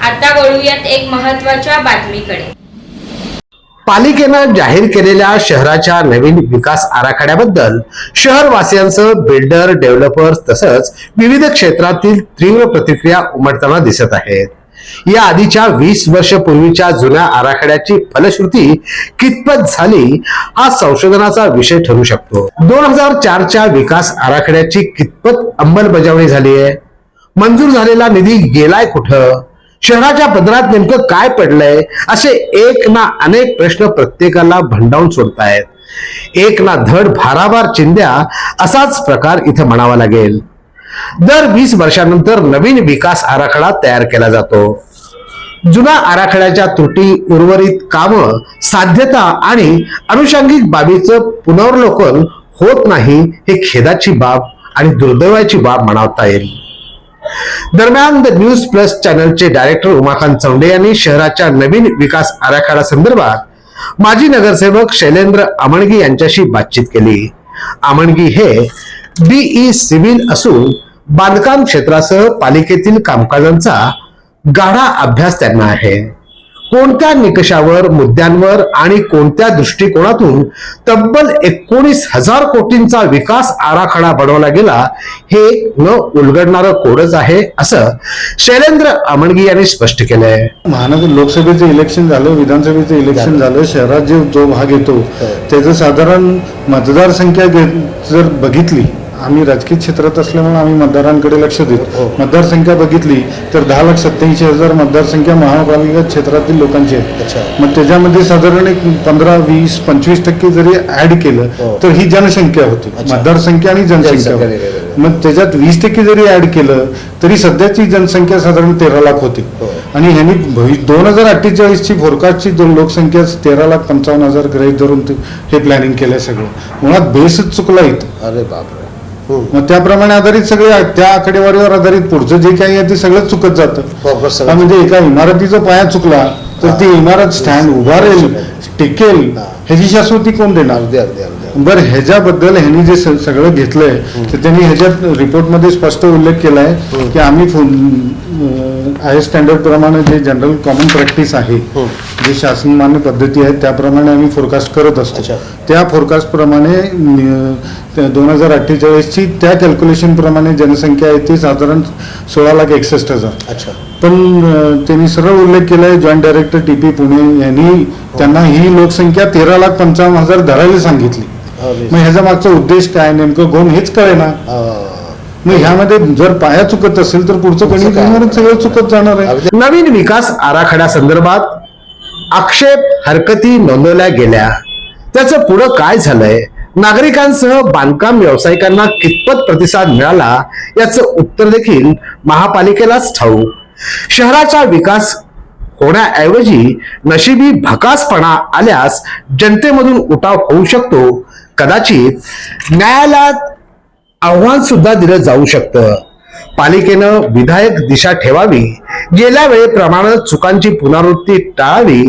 आता वळूयात एक महत्त्वाच्या बातमीकडे. पालिकेनं जाहीर केलेल्या शहराच्या नवीन विकास आराखड्याबद्दल शहरवासियांसह बिल्डर डेव्हलपर्स तसंच विविध क्षेत्रातील तीव्र प्रतिक्रिया उमटताना दिसत आहेत. या आधीच्या वीस वर्ष पूर्वीच्या जुन्या आराखड्याची फलश्रुती कितपत झाली हा संशोधनाचा विषय ठरू शकतो. दोन हजार चारच्या विकास आराखड्याची कितपत अंमलबजावणी झाली आहे मंजूर झालेला निधी गेलाय कुठं? शहराच्या पदरात नेमकं काय पडलंय? असे एक ना अनेक प्रश्न प्रत्येकाला भंडावून सोडतायत. एक ना धड भाराभार चिंध्या असाच प्रकार इथं म्हणावा लागेल. दर वीस वर्षानंतर नवीन विकास आराखडा तयार केला जातो. जुना आराखड्याच्या त्रुटी उर्वरित कामं साध्यता आणि अनुषंगिक बाबीचं पुनर्वलोकन होत नाही हे खेदाची बाब आणि दुर्दैवाची बाब म्हणावता येईल. दरम्यान द न्यूज प्लस चॅनलचे डायरेक्टर उमाकांत चौंडे यांनी शहराच्या नवीन विकास आराखडा संदर्भात माजी नगरसेवक शैलेंद्र आमणगी यांच्याशी बातचीत केली. आमणगी हे बीई सिव्हिल असून बांधकाम क्षेत्रासह पालिकेतील कामकाजांचा गाढा अभ्यास त्यांना आहे. कोणत्या निकषावर मुद्द्यांवर आणि कोणत्या दृष्टिकोनातून तब्बल एकोणीस हजार कोटींचा विकास आराखडा बनवला गेला हे न उलगडणारं कोडच आहे असं शैलेंद्र आमणगी यांनी स्पष्ट केलंय. महानगर लोकसभेचं इलेक्शन झालं विधानसभेचं इलेक्शन झालं. शहरात जे जो भाग येतो त्याचं साधारण मतदारसंख्या जर बघितली आम्ही राजकीय क्षेत्रात असल्यामुळे आम्ही मतदारांकडे लक्ष देतो. मतदारसंख्या बघितली तर दहा लाख सत्याऐंशी हजार मतदारसंख्या महापालिका क्षेत्रातील लोकांची आहे मग त्याच्यामध्ये साधारण एक पंधरा वीस पंचवीस टक्के जरी ऍड केलं तर ही जनसंख्या होती. मतदारसंख्या आणि जनसंख्या. मग त्याच्यात वीस टक्के जरी ऍड केलं तरी सध्याची जनसंख्या साधारण तेरा लाख होती. आणि ह्यांनी भवि- दोन हजार अठ्ठेचाळीस ची फोरकास्टची लोकसंख्या तेरा लाख पंचावन्न हजार ग्रहित धरून हे प्लॅनिंग केलंय सगळं. मुळात बेसच चुकला इथं. अरे बापरे. मग त्याप्रमाणे आधारित सगळे त्या आकडेवारीवर आधारित पुढचं जे काही आहे ते सगळं चुकत जातं. हा, म्हणजे एका इमारतीचा पाया चुकला तर ती इमारत स्टँड उभारेल टिकेल ह्याची शाश्वती कोण देणार? बरं ह्याच्याबद्दल ह्यांनी जे सगळं घेतलंय तर त्यांनी ह्याच्यात रिपोर्टमध्ये स्पष्ट उल्लेख केलाय की आम्ही आय स्टँडर्ड प्रमाणे जे जनरल कॉमन प्रॅक्टिस आहे जे शासन मान्य पद्धती आहेत त्याप्रमाणे आम्ही फोरकास्ट करत असतो. त्या फोरकास्ट प्रमाणे दोन हजार अठ्ठेचाळीसची त्या कॅल्क्युलेशन प्रमाणे जनसंख्या आहे ती साधारण सोळा लाख एकसष्ट हजार. अच्छा. पण त्यांनी सरळ उल्लेख केलाय joint director T P Pune यांनी त्यांना ही लोकसंख्या तेरा लाख पंचावन्न हजार धरायला सांगितली. मग ह्याचा मागचा उद्देश काय नेमकं? कोण हेच कळेना. मग ह्यामध्ये जर पाया चुकत असेल तर पुढचं येणारच सगळं चुकत जाणार आहे. नवीन विकास आराखड्या संदर्भात आक्षेप हरकती नोंदवल्या गेल्या. त्याचं पुढं काय झालंय? नागरिकांसह बांधकाम व्यावसायिकांना कितपत प्रतिसाद मिळाला याचं उत्तर देखील महापालिकेलाच ठाऊक शहराचा विकास होण्याऐवजी नशिबी भकासपणा आल्यास जनतेमधून उठाव होऊ शकतो. कदाचित न्यायालयात आव्हान सुद्धा दिलं जाऊ शकतं. पालिकेनं विधायक दिशा ठेवावी गेल्या वेळेप्रमाणे चुकांची पुनरावृत्ती टाळावी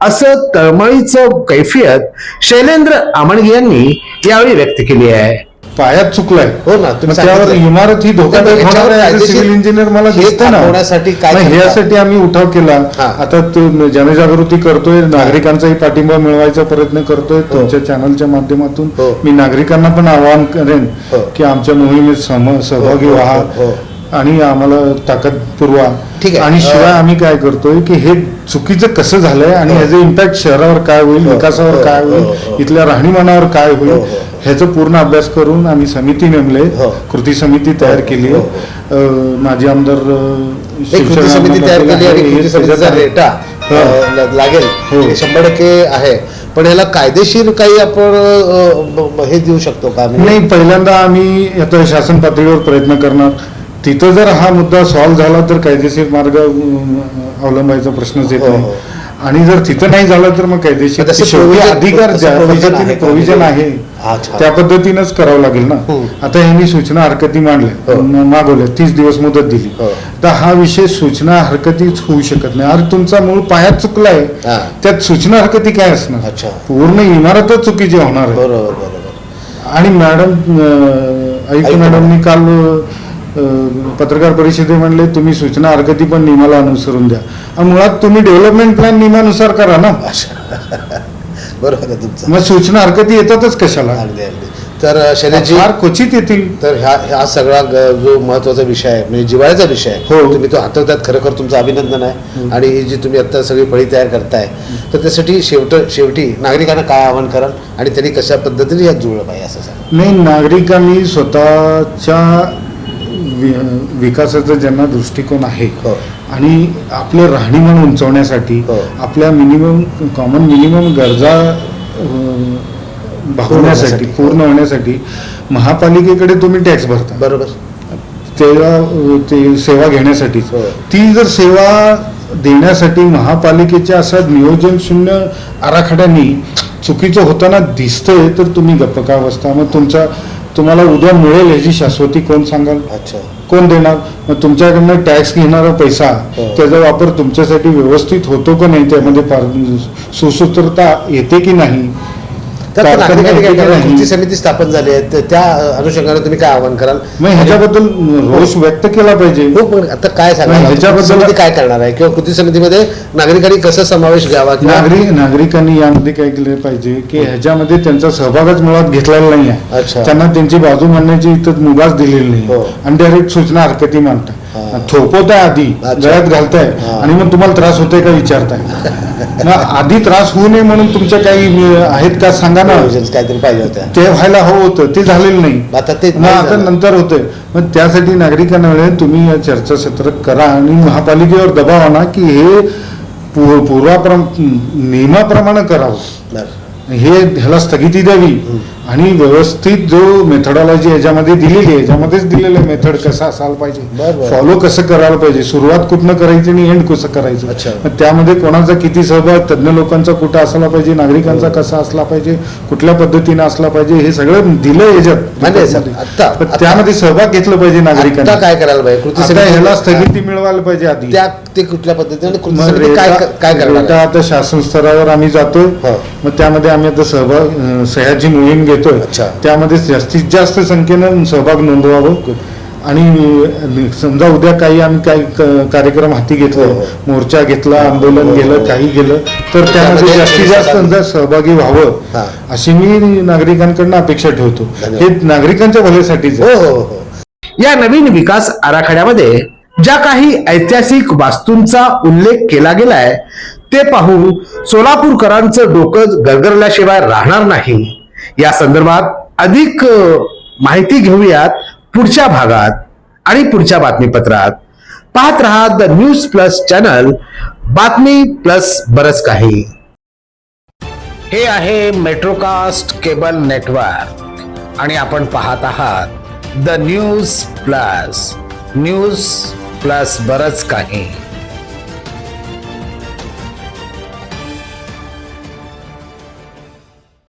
असं तळमळीचं कैफियत शैलेंद्र आमणगे यांनी यावेळी व्यक्त केली आहे. पायात चुकलाय हो ना, त्यावर. इमारत ही धोकादायक होणार आहे सिव्हिल इंजिनियर मला हे दिसतं ना थांबवण्यासाठी काय? ह्यासाठी आम्ही उठाव केला हा. आता तो जनजागृती करतोय नागरिकांचाही पाठिंबा मिळवायचा प्रयत्न करतोय तुमच्या चॅनलच्या माध्यमातून हो. मी नागरिकांना पण आवाहन करेन हो. की आमच्या मोहिमेत सहभागी हो, हो, व्हा हो. आणि आम्हाला ताकद पुरवा. ठीक आहे. आणि शिवाय आम्ही काय करतोय की हे चुकीचं कसं झालंय आणि हो. ह्याचं इम्पॅक्ट शहरावर काय होईल हो, विकासावर हो, काय होईल. इथल्या राहणीमानावर काय होईल. ह्याचा पूर्ण अभ्यास करून आम्ही समिती नेमले. कृती समिती तयार केली. माजी आमदार लागेल. शंभर टक्के आहे. पण याला कायदेशीर काही आपण हे देऊ शकतो का? नाही पहिल्यांदा आम्ही आता शासन पातळीवर प्रयत्न करणार. तिथं जर हा मुद्दा सॉल्व्ह झाला तर कायदेशीर मार्ग अवलंबायचा प्रश्नच येत हो, नाही हो. आणि जर तिथं नाही झालं तर मग कायदेशीर अधिकार ज्या पद्धतीने? प्रोव्हिजन आहे. त्या पद्धतीनंच करावं लागेल ना. आता यांनी सूचना हरकती मांडल्या हो. मागवल्या तीस दिवस मुदत दिली. तर हा विषय सूचना हरकतीच होऊ शकत नाही अरे तुमचा मूळ पायात चुकलाय. त्यात सूचना हरकती काय असणार पूर्ण इमारतच चुकीची होणार आहे बरोबर बरोबर आणि मॅडम आयुक्त मॅडमनी काल पत्रकार परिषदे म्हणले तुम्ही सूचना हरकती पण नियमाला अनुसरून द्या. आणि मुळात तुम्ही डेव्हलपमेंट प्लॅन नियमानुसार करा ना? बरोबर आहे तुमचं. मग सूचना हरकती येतातच कशाला? अगदी अगदी तर शैलेशजी फार क्वचित येतील. तर ह्या हा सगळा ग- जो महत्त्वाचा विषय आहे म्हणजे जिवाळ्याचा विषय आहे हो. तुम्ही तो हाताळतात खरोखर तुमचं अभिनंदन आहे. आणि ही जी तुम्ही आता सगळी फळी तयार करताय तर त्यासाठी शेवट शेवटी नागरिकांना काय आवाहन कराल? आणि त्यांनी कशा पद्धतीने यात जुळलं पाहिजे असं सांगा. नाही नागरिकांनी स्वतःच्या वि- विकासाचा ज्यांना दृष्टिकोन आहे. आणि आपलं राहणीमान उंचवण्यासाठी हो. आपल्या मिनिमम कॉमन मिनिमम गरजा भागवण्यासाठी. पूर्ण होण्यासाठी महापालिकेकडे तुम्ही टॅक्स भरता बरोबर तेव्हा ते सेवा घेण्यासाठीच हो. ती जर सेवा देण्यासाठी महापालिकेच्या असं नियोजन शून्य आराखड्यानी चुकीचं होताना दिसतंय तर तुम्ही गप्प का बसता मग तुमचा तुम्हाला उद्या मिळेल याची शाश्वती. कोण सांगाल? अच्छा. कोण देणार? मग तुमच्याकडनं टॅक्स घेणारा पैसा हो. त्याचा वापर तुमच्यासाठी व्यवस्थित होतो का नाही? त्यामध्ये फार सुसूत्रता येते की नाही? तर नागरिकांनी काय समिती स्थापन झाली आहे त्या अनुषंगाने तुम्ही काय आवाहन कराल मग ह्याच्याबद्दल रोष व्यक्त केला पाहिजे हो पण आता काय कृती ह्याच्याबद्दल- काय करणार आहे किंवा कृती समितीमध्ये नागरिकांनी कसं समावेश घ्यावा नागरिक नागरिकांनी यामध्ये काय केलं पाहिजे की ह्याच्यामध्ये त्यांचा सहभागच मुळात घेतलेला नाही. आहे त्यांना त्यांची बाजू मांडण्याची इथं मुभाच दिलेली नाही हो. आणि डायरेक्ट सूचना हरकती मांडताय हा. थोपवताय आधी. गळ्यात घालताय. आणि मग तुम्हाला त्रास होतोय का विचारताय आधी त्रास होऊ नये म्हणून तुमच्या काही आहेत का? सांगा ना. काहीतरी पाहिजे होत्या ते व्हायला हवं होतं. ते झालेलं नाही. आता ते आता नंतर होतंय. मग त्यासाठी नागरिकांना वेळेत तुम्ही या चर्चासत्र करा आणि महापालिकेवर दबाव आणा की हे पूर्वाप्रम नियमाप्रमाणे करावं. हे ह्याला स्थगिती द्यावी. आणि व्यवस्थित जो मेथडॉलॉजी याच्यामध्ये दिलेली आहे याच्यामध्येच दिलेलं मेथड कसं असायला पाहिजे. फॉलो कसं करायला पाहिजे? सुरुवात कुठनं करायची आणि एंड कसं. करायचं? मग त्यामध्ये कोणाचा किती सहभाग तज्ज्ञ लोकांचा कुठं असला पाहिजे नागरिकांचा कसा असला पाहिजे कुठल्या पद्धतीने असला पाहिजे हे सगळं दिलं याच्यात. आहे पण आत्ता- त्यामध्ये सहभाग घेतलं पाहिजे नागरिकांनी. काय करायला पाहिजे? ह्याला स्थगिती मिळवायला पाहिजे आधी. ते कुठल्या पद्धतीने काय आहे? आता शासन स्तरावर आम्ही जातोय. हो. मग त्यामध्ये आम्ही आता सहभाग सह्याची मोहीम अच्छा. त्यामध्ये जास्तीत जास्त संख्येनं सहभाग नोंदवावं आणि समजा उद्या काही आम्ही काही क- कार्यक्रम हाती घेतले हो, हो. मोर्चा घेतला आंदोलन हो, हो. गेलं काही गेलं तर त्यामध्ये जास्तीत जास्त सहभागी- व्हावं. अशी मी नागरिकांकडनं अपेक्षा ठेवतो. हे नागरिकांच्या भल्यासाठीच हो. हो हो या नवीन विकास आराखड्यामध्ये ज्या काही ऐतिहासिक वास्तूंचा उल्लेख केला गेलाय ते पाहून सोलापूरकरांचं डोकं गरगरल्याशिवाय राहणार नाही या संदर्भात अधिक माहिती घेऊयात पुढच्या भागात आणि पुढच्या बातमीपत्रात. पाहत रहा द न्यूज प्लस चॅनल बातमी प्लस बरच काही. हे आहे मेट्रोकास्ट केबल नेटवर्क आणि आपण पाहत आहात the news plus. News plus बरच काही.